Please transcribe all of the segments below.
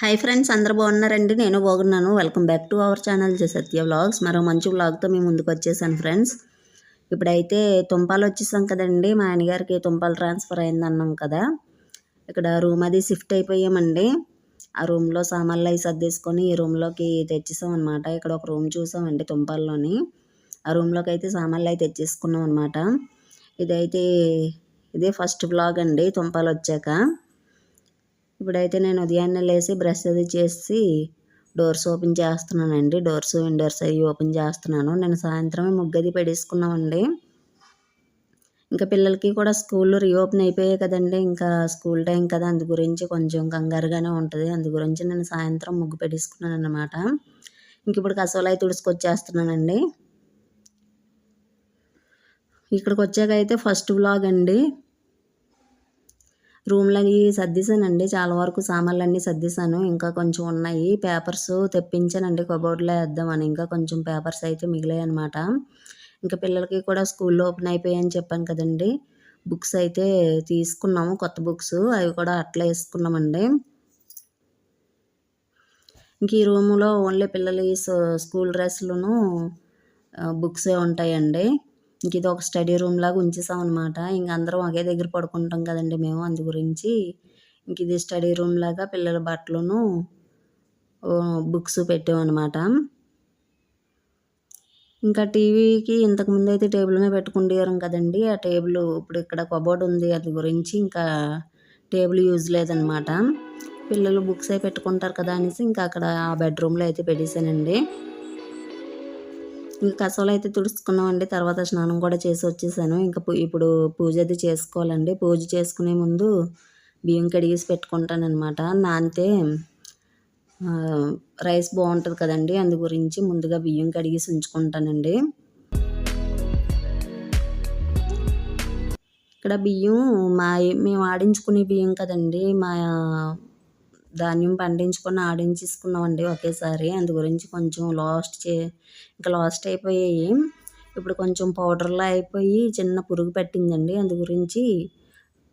Hi friends అందరు బాగున్నారండి? నేను బాగున్నాను. Welcome back to our channel Satya vlogs. మరో మంచి వ్లాగ్తో మేము ముందుకు వచ్చేసాను ఫ్రెండ్స్. ఇప్పుడైతే తుంపాలు వచ్చేసాం కదండి. మా ఆయనగారికి తుంపాలు ట్రాన్స్ఫర్ అయింది అన్నాం కదా. ఇక్కడ రూమ్ అది షిఫ్ట్ అయిపోయామండి. ఆ రూమ్లో సామాన్లు అవి సర్దేసుకొని ఈ రూమ్లోకి తెచ్చేసాం అనమాట ఇక్కడ ఒక రూమ్ చూసామండి తుంపాల్లోని. ఆ రూమ్లోకి అయితే సామాన్లు అవి తెచ్చేసుకున్నాం అనమాట ఇదైతే ఇదే ఫస్ట్ బ్లాగ్ అండి తుంపాలు వచ్చాక. ఇప్పుడైతే నేను ఉదయాన్నే లేచి బ్రష్ అది చేసి డోర్స్ ఓపెన్ చేస్తున్నానండి. డోర్స్ విండోర్స్ అవి ఓపెన్ చేస్తున్నాను. నేను సాయంత్రమే ముగ్గది పెడేసుకున్నామండి. ఇంకా పిల్లలకి కూడా స్కూల్ రీఓపెన్ అయిపోయాయి కదండి. ఇంకా స్కూల్ టైం కదా అందు గురించి కొంచెం కంగారుగానే ఉంటుంది. అందు గురించి నేను సాయంత్రం ముగ్గు పెట్టేసుకున్నాను అనమాట ఇంక ఇప్పుడు కసవలు తుడుచుకొచ్చేస్తున్నానండి. ఇక్కడికి వచ్చాక అయితే ఫస్ట్ వ్లాగ్ అండి. రూమ్లకి సర్దేశానండి. చాలా వరకు సామాన్లు అన్నీ సర్దేశాను. ఇంకా కొంచెం ఉన్నాయి. పేపర్స్ తెప్పించానండి. కబోర్డ్లో వేద్దామని. ఇంకా కొంచెం పేపర్స్ అయితే మిగిలాయి అనమాట ఇంకా పిల్లలకి కూడా స్కూల్లో ఓపెన్ అయిపోయాయని చెప్పాను కదండి. బుక్స్ అయితే తీసుకున్నాము. కొత్త బుక్స్. అవి కూడా అట్లా వేసుకున్నామండి. ఇంక ఈ రూములో ఓన్లీ పిల్లలు స్కూల్ డ్రెస్సులను బుక్సే ఉంటాయండి. ఇంక ఇది ఒక స్టడీ రూమ్ లాగా ఉంచేసాం అనమాట ఇంక అందరం ఒకే దగ్గర పడుకుంటాం కదండి మేము అందు గురించి. ఇంక ఇది స్టడీ రూమ్ లాగా పిల్లల బట్టలను బుక్స్ పెట్టామన్నమాట ఇంకా టీవీకి ఇంతకుముందు అయితే టేబుల్ మీద పెట్టుకుండేవారం కదండి. ఆ టేబుల్ ఇప్పుడు ఇక్కడ కబోర్డ్ ఉంది అది గురించి ఇంకా టేబుల్ యూజ్ లేదనమాట పిల్లలు బుక్స్ అయి పెట్టుకుంటారు కదా అనేసి ఇంకా అక్కడ ఆ బెడ్రూమ్లో అయితే పెట్టేశానండి. ఇంకా కసవలు అయితే తుడుచుకున్నామండి తర్వాత స్నానం కూడా చేసి వచ్చేసాను. ఇంకా ఇప్పుడు పూజ అది చేసుకోవాలండి. పూజ చేసుకునే ముందు బియ్యం కడిగేసి పెట్టుకుంటానమాట నానితే రైస్ బాగుంటుంది కదండి. అందు గురించి ముందుగా బియ్యం కడిగేసి ఉంచుకుంటానండి. ఇక్కడ బియ్యం మా మేము ఆడించుకునే బియ్యం కదండి. మా ధాన్యం పండించుకొని ఆడించేసుకున్నామండి ఒకేసారి. అందు గురించి కొంచెం లాస్ట్ చే ఇంకా లాస్ట్ అయిపోయాయి. ఇప్పుడు కొంచెం పౌడర్లా అయిపోయి చిన్న పురుగు పెట్టిందండి. అందు గురించి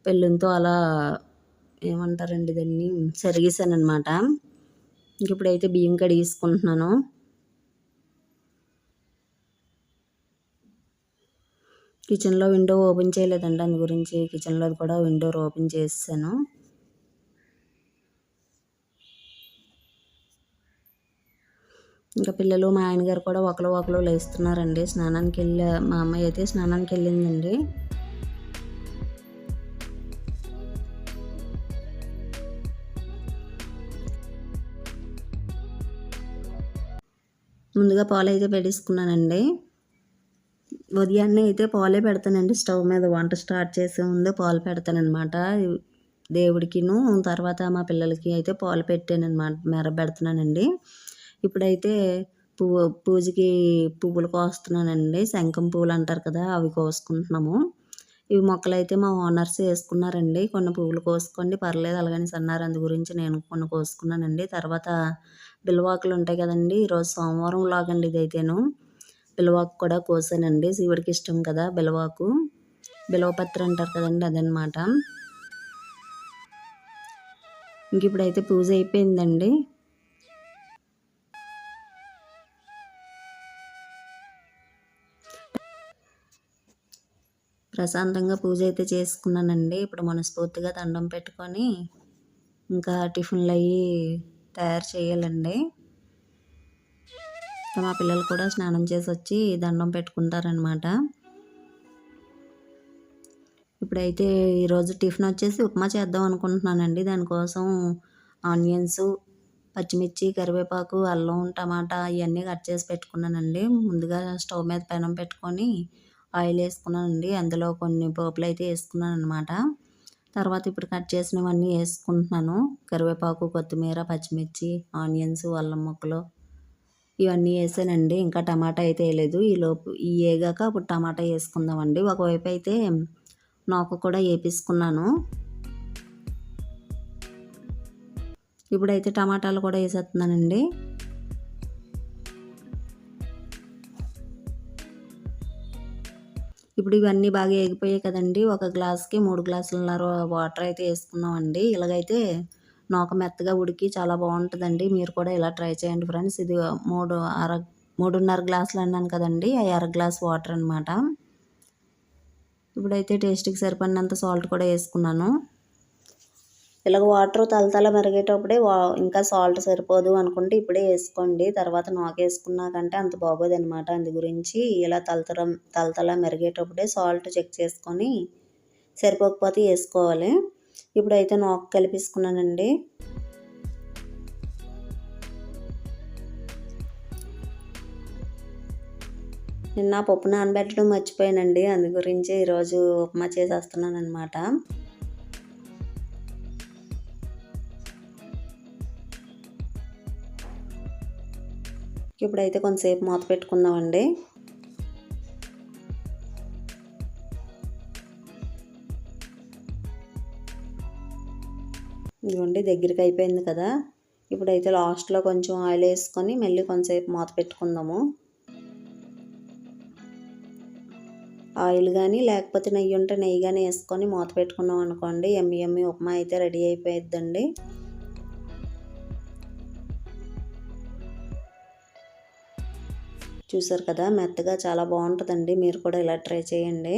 పెళ్ళంతో అలా ఏమంటారండి దాన్ని? సరిగేసాను అనమాట ఇంక ఇప్పుడైతే బియ్యం కడిగేసుకుంటున్నాను. కిచెన్లో విండో ఓపెన్ చేయలేదండి. అందు గురించి కిచెన్లో కూడా విండో ఓపెన్ చేసాను ఇంకా పిల్లలు మా ఆయనగారు కూడా ఒకరు ఒకరు లేస్తున్నారండి. స్నానానికి వెళ్ళే మా అమ్మాయి అయితే స్నానానికి వెళ్ళిందండి. ముందుగా పాలు అయితే పెట్టేసుకున్నానండి. ఉదయాన్నే అయితే పాలే పెడతానండి. స్టవ్ మీద వంట స్టార్ట్ చేసే ముందు పాలు పెడతానమాట దేవుడికిను తర్వాత మా పిల్లలకి అయితే పాలు పెట్టానమాట మెర పెడుతున్నానండి. ఇప్పుడైతే పువ్వు పూజకి పువ్వులు కోస్తున్నానండి. శంఖం పువ్వులు అంటారు కదా అవి కోసుకుంటున్నాము. ఇవి మొక్కలు అయితే మా ఓనర్స్ వేసుకున్నారండి. కొన్ని పువ్వులు కోసుకోండి పర్లేదు అలాగని అన్నారు అందు గురించి నేను కొన్ని కోసుకున్నానండి. తర్వాత బిల్వాకులు ఉంటాయి కదండి ఈరోజు సోమవారం లాగండి ఇదైతేను. బిల్వాకు కూడా కోసానండి. శివుడికి ఇష్టం కదా బిల్వాకు. బిలవపత్రి అంటారు కదండి అదనమాట ఇంక ఇప్పుడైతే పూజ అయిపోయిందండి. ప్రశాంతంగా పూజ అయితే చేసుకున్నానండి. ఇప్పుడు మనస్ఫూర్తిగా దండం పెట్టుకొని ఇంకా టిఫిన్లు అవి తయారు చేయాలండి. మా పిల్లలు కూడా స్నానం చేసి వచ్చి దండం పెట్టుకుంటారనమాట ఇప్పుడైతే ఈరోజు టిఫిన్ వచ్చేసి ఉప్మా చేద్దాం అనుకుంటున్నానండి. దానికోసం ఆనియన్స్ పచ్చిమిర్చి కరివేపాకు అల్లం టమాటా ఇవన్నీ కట్ చేసి పెట్టుకున్నానండి. ముందుగా స్టవ్ మీద పెనం పెట్టుకొని ఆయిల్ వేసుకున్నానండి. అందులో కొన్ని పోపులు అయితే వేసుకున్నాను అనమాట తర్వాత ఇప్పుడు కట్ చేసినవన్నీ వేసుకుంటున్నాను. కరివేపాకు కొత్తిమీర పచ్చిమిర్చి ఆనియన్స్ అల్లం ముక్కలు ఇవన్నీ వేసానండి. ఇంకా టమాటా అయితే వేయలేదు. ఈలోపు ఈ వేగాక అప్పుడు టమాటా వేసుకుందామండి. ఒకవైపు అయితే నోక కూడా వేపించుకున్నాను. ఇప్పుడైతే టమాటాలు కూడా వేసేస్తున్నానండి. ఇప్పుడు ఇవన్నీ బాగా ఎగిపోయాయి కదండి. ఒక గ్లాస్కి మూడు గ్లాసులన్నర వాటర్ అయితే వేసుకున్నామండి. ఇలాగైతే నూక మెత్తగా ఉడికి చాలా బాగుంటుందండి. మీరు కూడా ఇలా ట్రై చేయండి ఫ్రెండ్స్. ఇది మూడు అర మూడున్నర గ్లాసులు అన్నాను కదండి. ఆ అర గ్లాస్ వాటర్ అనమాట ఇప్పుడైతే టేస్ట్కి సరిపడినంత సాల్ట్ కూడా వేసుకున్నాను. ఇలాగ వాటర్ తలతల మరిగేటప్పుడే వా ఇంకా సాల్ట్ సరిపోదు అనుకుంటే ఇప్పుడే వేసుకోండి. తర్వాత నాకేసుకున్నాకంటే అంత బాగోదు అనమాట అందు గురించి ఇలా తలతల తలతల మెరిగేటప్పుడే సాల్ట్ చెక్ చేసుకొని సరిపోకపోతే వేసుకోవాలి. ఇప్పుడైతే నాకు కలిపేసుకున్నానండి. నిన్న పప్పు నానబెట్టడం మర్చిపోయానండి. అందు గురించి ఈరోజు ఉప్మా చేసేస్తున్నాను అనమాట ఇప్పుడైతే కొంతసేపు మూత పెట్టుకుందామండి. ఇదిగోండి దగ్గరికి అయిపోయింది కదా. ఇప్పుడైతే లాస్ట్లో కొంచెం ఆయిల్ వేసుకొని మళ్ళీ కొంతసేపు మూత పెట్టుకుందాము. ఆయిల్ కానీ లేకపోతే నెయ్యి ఉంటే నెయ్యి కానీ వేసుకొని మూత పెట్టుకున్నాం అనుకోండి ఎమ్మి ఎమ్మి ఉప్మా అయితే రెడీ అయిపోయిద్దండి. చూసారు కదా మెత్తగా చాలా బాగుంటుందండి. మీరు కూడా ఇలా ట్రై చేయండి.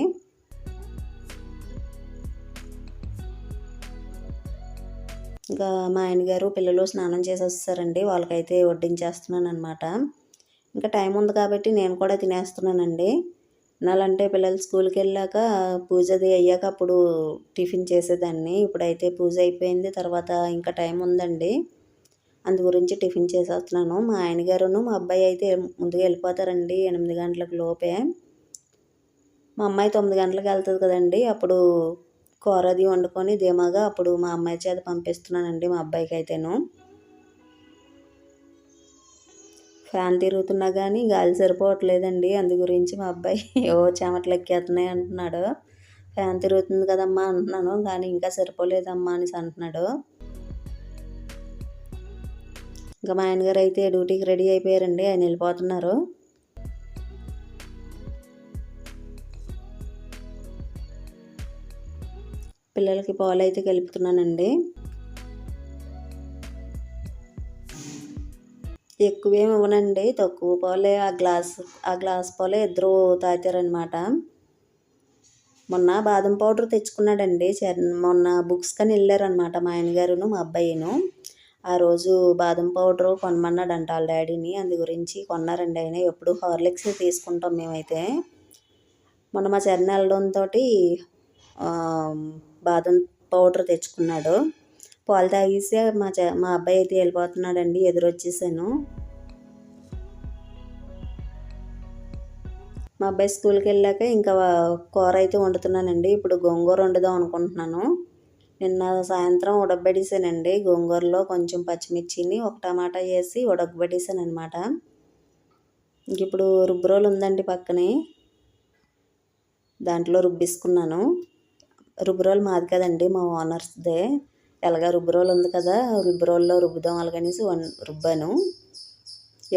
ఇంకా మా ఆయనగారు పిల్లలు స్నానం చేసి వస్తారండి వాళ్ళకైతే వడ్డించేస్తున్నాను అనమాట ఇంకా టైం ఉంది కాబట్టి నేను కూడా తినేస్తున్నానండి. నాలంటే పిల్లలు స్కూల్కి వెళ్ళాక పూజది అయ్యాక అప్పుడు టిఫిన్ చేసేదాన్ని. ఇప్పుడైతే పూజ అయిపోయింది. తర్వాత ఇంకా టైం ఉందండి. అందు గురించి టిఫిన్ చేసేస్తున్నాను. మా ఆయన గారును మా అబ్బాయి అయితే ముందుగా వెళ్ళిపోతారండి ఎనిమిది గంటలకు లోపే. మా అమ్మాయి తొమ్మిది గంటలకు వెళ్తుంది కదండి. అప్పుడు కూర అది వండుకొని ధీమాగా అప్పుడు మా అమ్మాయి చేత పంపిస్తున్నానండి మా అబ్బాయికి అయితేను. ఫ్యాన్ తిరుగుతున్నా కానీ గాలి సరిపోవట్లేదండి. అందు గురించి మా అబ్బాయి ఓ చెమటలు ఎక్కేస్తున్నాయి అంటున్నాడు. ఫ్యాన్ తిరుగుతుంది కదమ్మా అంటున్నాను. కానీ ఇంకా సరిపోలేదమ్మా అనేసి అంటున్నాడు. ఇంకా మా ఆయనగారు అయితే డ్యూటీకి రెడీ అయిపోయారండి. ఆయన వెళ్ళిపోతున్నారు. పిల్లలకి పాలు అయితే కలుపుతున్నానండి. ఎక్కువేమి ఇవ్వనండి. తక్కువ పాలే ఆ గ్లాస్ ఆ గ్లాస్ పాలే ఇద్దరు తాగుతారనమాట మొన్న బాదం పౌడర్ తెచ్చుకున్నాడండి. మొన్న బుక్స్ కానీ వెళ్ళారనమాట మా ఆయనగారును మా అబ్బాయిను. ఆ రోజు బాదం పౌడరు కొనమన్నాడంట వాళ్ళ డాడీని. అందు గురించి కొన్నారండి ఆయన. ఎప్పుడు హార్లిక్స్ తీసుకుంటాం మేమైతే. మొన్న మా చెర్న వెళ్ళడంతో బాదం పౌడర్ తెచ్చుకున్నాడు. పాలు తాగేసి మా చ మా అబ్బాయి అయితే వెళ్ళిపోతున్నాడండి. ఎదురొచ్చేసాను. మా అబ్బాయి స్కూల్కి వెళ్ళాక ఇంకా కూర అయితే వండుతున్నానండి. ఇప్పుడు గోంగూర వండుదాం అనుకుంటున్నాను. నిన్న సాయంత్రం ఉడకబెట్టేసానండి. గోంగూరలో కొంచెం పచ్చిమిర్చిని ఒక టమాటా వేసి ఉడకబెట్టేసాను అనమాట ఇంక ఇప్పుడు రుబ్బురోలు ఉందండి పక్కనే. దాంట్లో రుబ్బిసుకున్నాను. రుబ్బురోలు మాది కదండి మా ఓనర్స్దే. ఎలాగా రుబ్బురోలు ఉంది కదా రుబ్బురోల్లో రుబ్బుదాం అలాగనేసి రుబ్బాను.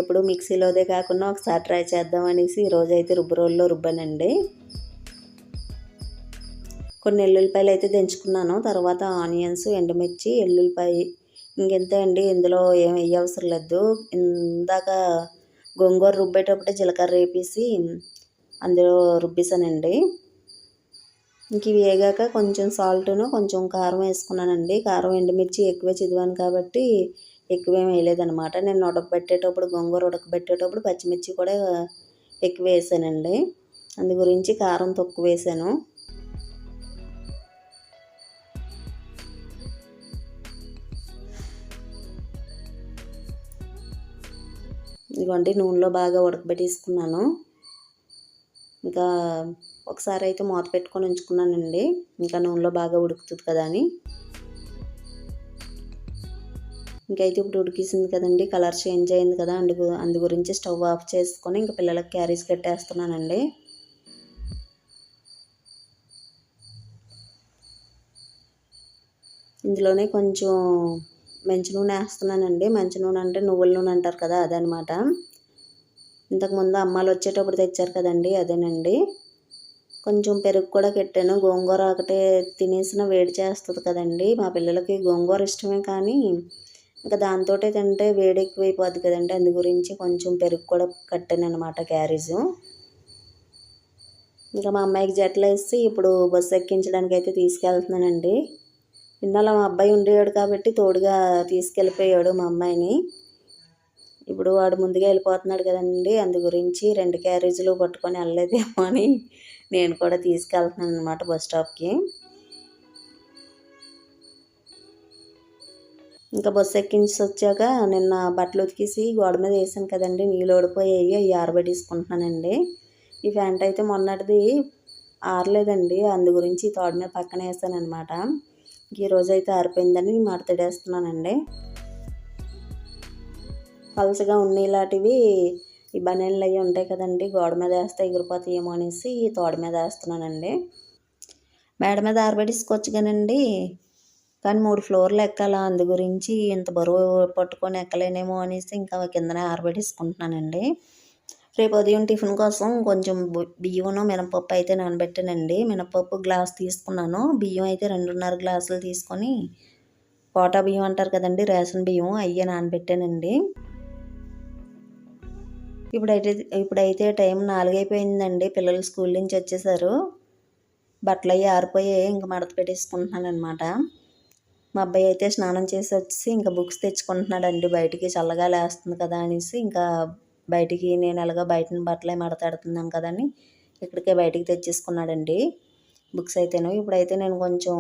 ఎప్పుడు మిక్సీలోదే కాకుండా ఒకసారి ట్రై చేద్దాం అనేసి ఈరోజు అయితే రుబ్బురోల్లో రుబ్బానండి. కొన్ని ఎల్లుల్లిపాయలు అయితే దంచుకున్నాను. తర్వాత ఆనియన్స్ ఎండుమిర్చి ఎల్లుల్లిపాయ ఇంకెంతే అండి. ఇందులో ఏం వేయవసరం లేదు. ఇందాక గోంగూర రుబ్బేటప్పుడే జీలకర్ర వేపేసి అందులో రుబ్బేసానండి. ఇంక ఇవి వేగాక కొంచెం సాల్ట్ను కొంచెం కారం వేసుకున్నానండి. కారం ఎండుమిర్చి ఎక్కువే చదివాను కాబట్టి ఎక్కువేం వేయలేదనమాట నేను ఉడకబెట్టేటప్పుడు గోంగూర ఉడకబెట్టేటప్పుడు పచ్చిమిర్చి కూడా ఎక్కువ వేసానండి. అందు గురించి కారం తక్కువ వేసాను. ఇదిగోండి నూనెలో బాగా ఉడకబెట్టేసుకున్నాను. ఇంకా ఒకసారి అయితే మూత పెట్టుకొని ఉంచుకున్నానండి. ఇంకా నూనెలో బాగా ఉడుకుతుంది కదా అని. ఇంకైతే ఇప్పుడు ఉడికేసింది కదండి కలర్ చేంజ్ అయింది కదా అందు అందు గురించి స్టవ్ ఆఫ్ చేసుకొని ఇంకా పిల్లలకి క్యారీస్ కట్టేస్తున్నానండి. ఇందులోనే కొంచెం మంచి నూనె వేస్తున్నానండి. మంచి నూనె అంటే నువ్వుల నూనె అంటారు కదా అదనమాట. ఇంతకుముందు అమ్మాలు వచ్చేటప్పుడు తెచ్చారు కదండి అదేనండి. కొంచెం పెరుగు కూడా పెట్టాను. గోంగూర ఒకటే తినేసిన వేడి చేస్తుంది కదండి. మా పిల్లలకి గోంగూర ఇష్టమే కానీ ఇంకా దాంతో తింటే వేడి ఎక్కువైపోద్ది కదండి. అందు గురించి కొంచెం పెరుగు కూడా కట్టాను అనమాట క్యారేజ్. ఇంకా మా అమ్మాయికి జట్లు వేసి ఇప్పుడు బస్సు ఎక్కించడానికి అయితే తీసుకెళ్తున్నానండి. ఇన్నాళ్ళ మా అబ్బాయి ఉండేవాడు కాబట్టి తోడుగా తీసుకెళ్ళిపోయాడు మా అమ్మాయిని. ఇప్పుడు వాడు ముందుగా వెళ్ళిపోతున్నాడు కదండి. అందు గురించి రెండు క్యారేజీలు పట్టుకొని వెళ్ళలేదేమో అని నేను కూడా తీసుకెళ్తున్నాను అనమాట బస్ స్టాప్కి. ఇంకా బస్సు ఎక్కించి వచ్చాక నిన్న బట్టలు ఉతికేసి గోడ మీద వేసాను కదండి. నీళ్ళు ఓడిపోయాయి. అవి ఆరబెట్టేసుకుంటున్నానండి. ఈ ప్యాంట్ అయితే మొన్నటిది ఆరలేదండి. అందు గురించి తోడ మీద పక్కన వేసాను అనమాట ఈ రోజు అయితే ఆరిపోయిందని మడతడేస్తున్నానండి పలసగా ఉన్నీలాంటివి ఈ బనీళ్ళు అవి ఉంటాయి కదండి గోడ మీద వేస్తే ఎగిరిపోతాయేమో అనేసి ఈ తోడ మీద వేస్తున్నానండి. మేడ మీద ఆరబెట్టేసుకోవచ్చు కానండి కానీ మూడు ఫ్లోర్లు ఎక్కాల అందు గురించి ఇంత బరువు పట్టుకొని ఎక్కలేనేమో అనేసి ఇంకా కిందనే ఆరబెట్టేసుకుంటున్నానండి. రేపు ఉదయం టిఫిన్ కోసం కొంచెం బియ్యమును మినపప్పు అయితే నానబెట్టానండి. మినపప్పు గ్లాస్ తీసుకున్నాను. బియ్యం అయితే రెండున్నర గ్లాసులు తీసుకొని కోటా బియ్యం అంటారు కదండి రేషన్ బియ్యం అయ్యే నానబెట్టానండి. ఇప్పుడైతే ఇప్పుడైతే టైం నాలుగైపోయిందండి. పిల్లలు స్కూల్ నుంచి వచ్చేసారు. బట్టలు అవి ఆరిపోయాయి ఇంకా మడత పెట్టేసుకుంటున్నాను అనమాట మా అబ్బాయి అయితే స్నానం చేసి వచ్చి ఇంకా బుక్స్ తెచ్చుకుంటున్నాడండి. బయటికి చల్లగా లేస్తుంది కదా అనేసి ఇంకా బయటికి నేను ఎలాగో బయట బట్టలే మడతాడుతున్నాను కదని ఇక్కడికే బయటికి తెచ్చేసుకున్నాడండి. బుక్స్ అయితేను ఇప్పుడైతే నేను కొంచెం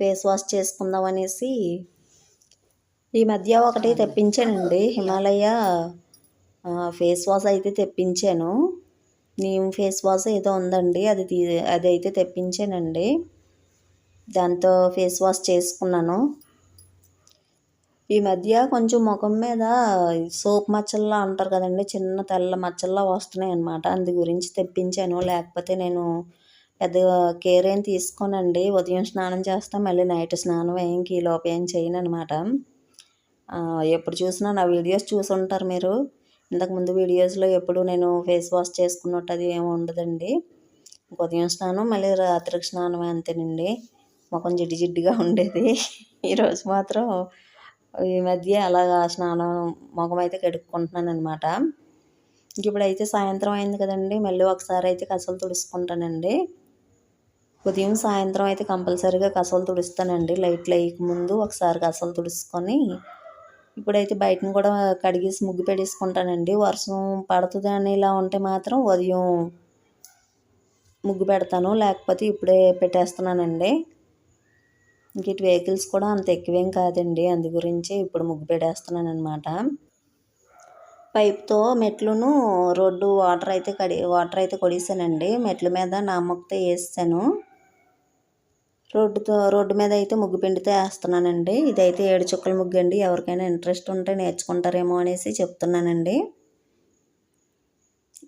ఫేస్ వాష్ చేసుకుందాం అనేసి ఈ మధ్య ఒకటి తెప్పించానండి. హిమాలయ ఫేస్ వాష్ అయితే తెప్పించాను. నీమ్ ఫేస్ వాష్ ఏదో ఉందండి అది తీ అది అయితే తెప్పించానండి. దాంతో ఫేస్ వాష్ చేసుకున్నాను. ఈ మధ్య కొంచెం ముఖం మీద సోప్ మచ్చల్లా అంటారు కదండి చిన్న తెల్ల మచ్చల్లా వస్తున్నాయి అనమాట అందు గురించి తెప్పించాను. లేకపోతే నేను పెద్ద కేర్ ఏం తీసుకోనండి. ఉదయం స్నానం చేస్తాం మళ్ళీ నైట్ స్నానం ఏం లోపు ఏం చేయను అనమాట ఎప్పుడు చూసినా నా వీడియోస్ చూసి ఉంటారు మీరు ఇంతకుముందు వీడియోస్లో ఎప్పుడు నేను ఫేస్ వాష్ చేసుకున్నట్టు అది ఏమి ఉండదండి. ఉదయం స్నానం మళ్ళీ రాత్రికి స్నానం అంతేనండి. ముఖం జిడ్డు జిడ్డుగా ఉండేది. ఈరోజు మాత్రం ఈ మధ్య అలాగా స్నానం ముఖం అయితే కడుక్కుంటున్నాను అనమాట ఇప్పుడైతే సాయంత్రం అయింది కదండి. మళ్ళీ ఒకసారి అయితే కసలు తుడుచుకుంటానండి. ఉదయం సాయంత్రం అయితే కంపల్సరీగా కసలు తుడుస్తానండి. లైట్లు వేయక ముందు ఒకసారి కసలు తుడుచుకొని ఇప్పుడైతే బయటను కూడా కడిగేసి ముగ్గు పెట్టేసుకుంటానండి. వర్షం పడుతుంది అని ఇలా ఉంటే మాత్రం ఉదయం ముగ్గు పెడతాను. లేకపోతే ఇప్పుడే పెట్టేస్తున్నానండి. ఇంక ఇటు వెహికల్స్ కూడా అంత ఎక్కువేం కాదండి. అందు గురించి ఇప్పుడు ముగ్గు పెట్టేస్తున్నాను అనమాట పైప్తో మెట్లును రోడ్డు వాటర్ అయితే కడి వాటర్ అయితే కొడేసానండి. మెట్ల మీద నా మొక్కతో వేసాను రోడ్డుతో రోడ్డు మీద అయితే ముగ్గు పిండితో వేస్తున్నానండి. ఇదైతే ఏడు చుక్కల ముగ్గు అండి. ఎవరికైనా ఇంట్రెస్ట్ ఉంటే నేర్చుకుంటారేమో అనేసి చెప్తున్నానండి.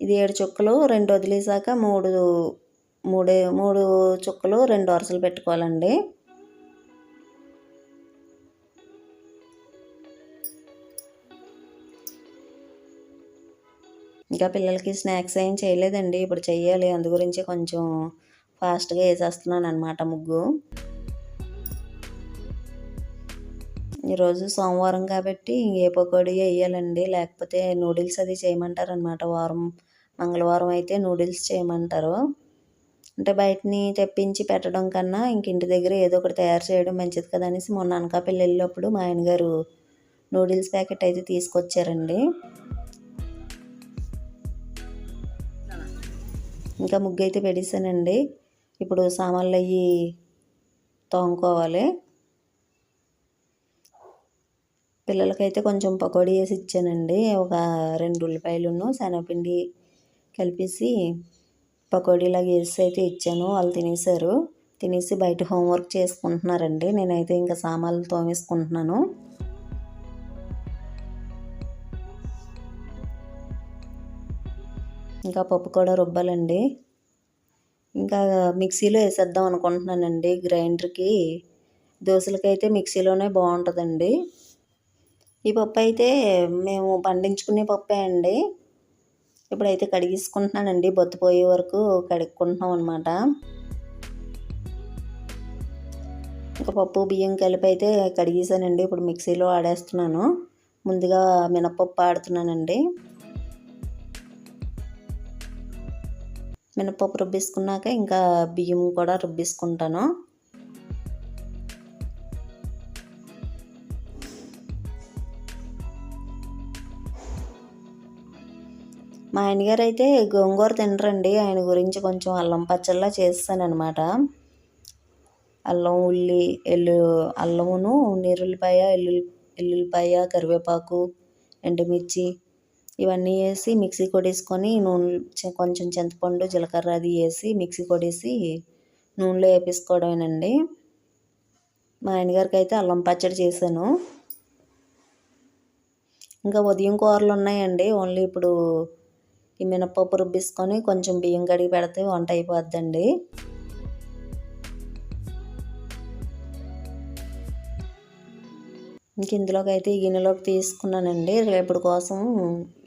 ఇది ఏడు చుక్కలు రెండు వదిలేసాక మూడు మూడు మూడు చుక్కలు రెండు వరుసలు పెట్టుకోవాలండి. ఇంకా పిల్లలకి స్నాక్స్ ఏం చేయలేదండి. ఇప్పుడు చెయ్యాలి. అందు గురించి కొంచెం ఫాస్ట్గా వేసేస్తున్నాను అనమాట ముగ్గు. ఈరోజు సోమవారం కాబట్టి ఏ పకోడీ వేయాలండి లేకపోతే నూడిల్స్ అది చేయమంటారు వారం మంగళవారం అయితే నూడిల్స్ చేయమంటారు. అంటే బయటని తెప్పించి పెట్టడం కన్నా ఇంక ఇంటి దగ్గర ఏదో ఒకటి తయారు చేయడం మంచిది కదా అనేసి మొన్న అనకాపల్లి వెళ్ళినప్పుడు మా ఆయనగారు నూడిల్స్ ప్యాకెట్ అయితే తీసుకొచ్చారండి. ఇంకా ముగ్గు అయితే పెట్టేశానండి ఇప్పుడు సామాన్లు అవి తోముకోవాలి. పిల్లలకైతే కొంచెం పకోడీ వేసి ఇచ్చానండి. ఒక రెండు ఉల్లిపాయలును శనగపిండి కలిపేసి పకోడీలాగా వేసి అయితే ఇచ్చాను. వాళ్ళు తినేసారు తినేసి బయట హోంవర్క్ చేసుకుంటున్నారండి. నేనైతే ఇంకా సామాన్లు తోమేసుకుంటున్నాను. ఇంకా పప్పు కూడా రుబ్బాలండి. ఇంకా మిక్సీలో వేసేద్దాం అనుకుంటున్నానండి గ్రైండర్కి. దోశలకైతే మిక్సీలోనే బాగుంటుందండి. ఈ పప్పు అయితే మేము పండించుకునే పప్పే అండి. ఇప్పుడైతే కడిగేసుకుంటున్నానండి. బొత్తిపోయే వరకు కడుక్కుంటున్నాం అనమాట ఇంకా పప్పు బియ్యం కలిపి అయితే కడిగేసానండి. ఇప్పుడు మిక్సీలో ఆడేస్తున్నాను. ముందుగా మినపప్పు ఆడుతున్నానండి. మినపప్పు రుబ్బేసుకున్నాక ఇంకా బియ్యం కూడా రుబ్బేసుకుంటాను. మా ఆయనగారు అయితే గోంగూర తినరండి. ఆయన గురించి కొంచెం అల్లం పచ్చళ్ళ చేస్తానమాట అల్లం ఉల్లి ఎల్లు అల్లమును నీరుల్లిపాయ ఎల్లు ఎల్లుల్లిపాయ కరివేపాకు ఎండుమిర్చి ఇవన్నీ వేసి మిక్సీ కొట్టేసుకొని నూనె కొంచెం చింతపండు జీలకర్ర అది వేసి మిక్సీ కొట్టేసి నూనెలో వేపేసుకోవడమేనండి. మా ఆయనగారికి అయితే అల్లం పచ్చడి చేశాను. ఇంకా ఉదయం కూరలు ఉన్నాయండి. ఓన్లీ ఇప్పుడు ఈ మినప్పప్పు రుబ్బిసుకొని కొంచెం బియ్యం కడిగి పెడితే వంట అయిపోద్దండి. ఇంక ఇందులోకి అయితే ఈ గిన్నెలోకి తీసుకున్నానండి. రేపటి కోసం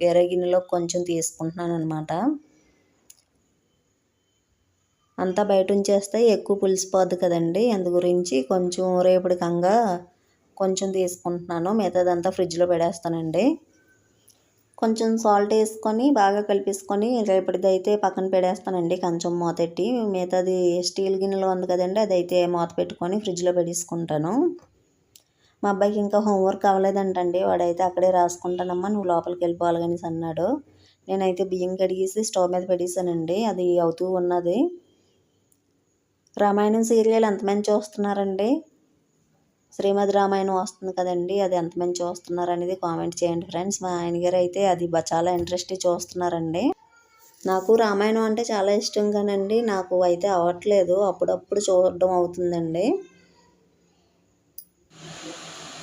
వేరే గిన్నెలోకి కొంచెం తీసుకుంటున్నాను అనమాట అంతా బయట ఉంచేస్తే ఎక్కువ పులిసిపోద్ది కదండి. అందు గురించి కొంచెం రేపటికంగా కొంచెం తీసుకుంటున్నాను. మిగతాదంతా ఫ్రిడ్జ్లో పెడేస్తానండి. కొంచెం సాల్ట్ వేసుకొని బాగా కలిపేసుకొని రేపటిది అయితే పక్కన పెడేస్తానండి కొంచెం మూతెట్టి. మిగతాది స్టీల్ గిన్నెలో ఉంది కదండి అది అయితే మూత పెట్టుకొని ఫ్రిడ్జ్లో పెట్టేసుకుంటాను మా అబ్బాయికి ఇంకా హోంవర్క్ అవ్వలేదంటండి. వాడైతే అక్కడే రాసుకుంటానమ్మా నువ్వు లోపలికి వెళ్ళిపోవాలి అన్నాడు. నేనైతే బియ్యం కడిగేసి స్టవ్ మీద పెట్టేశానండి. అది అవుతూ ఉన్నది. రామాయణం సీరియల్ ఎంతమంది చూస్తున్నారండి? శ్రీమద్ రామాయణం వస్తుంది కదండి అది ఎంతమంది చూస్తున్నారు అనేది కామెంట్ చేయండి ఫ్రెండ్స్. మా ఆయన గారు అయితే అది చాలా ఇంట్రెస్ట్ చూస్తున్నారండి. నాకు రామాయణం అంటే చాలా ఇష్టం కానండి నాకు అయితే అవ్వట్లేదు. అప్పుడప్పుడు చూడడం అవుతుందండి.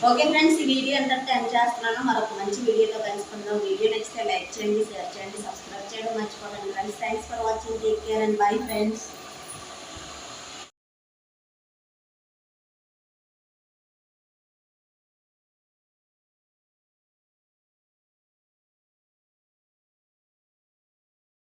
ఓకే ఫ్రెండ్స్ ఈ వీడియో ఎంతటితో ఎండ్ చేస్తున్నాను. మరొక మంచి వీడియోతో కలుసుకుందాం. వీడియో నచ్చితే లైక్ చేయండి షేర్ చేయండి సబ్స్క్రైబ్ చేయడం మర్చిపోకండి. Friends thanks for watching take care and bye friends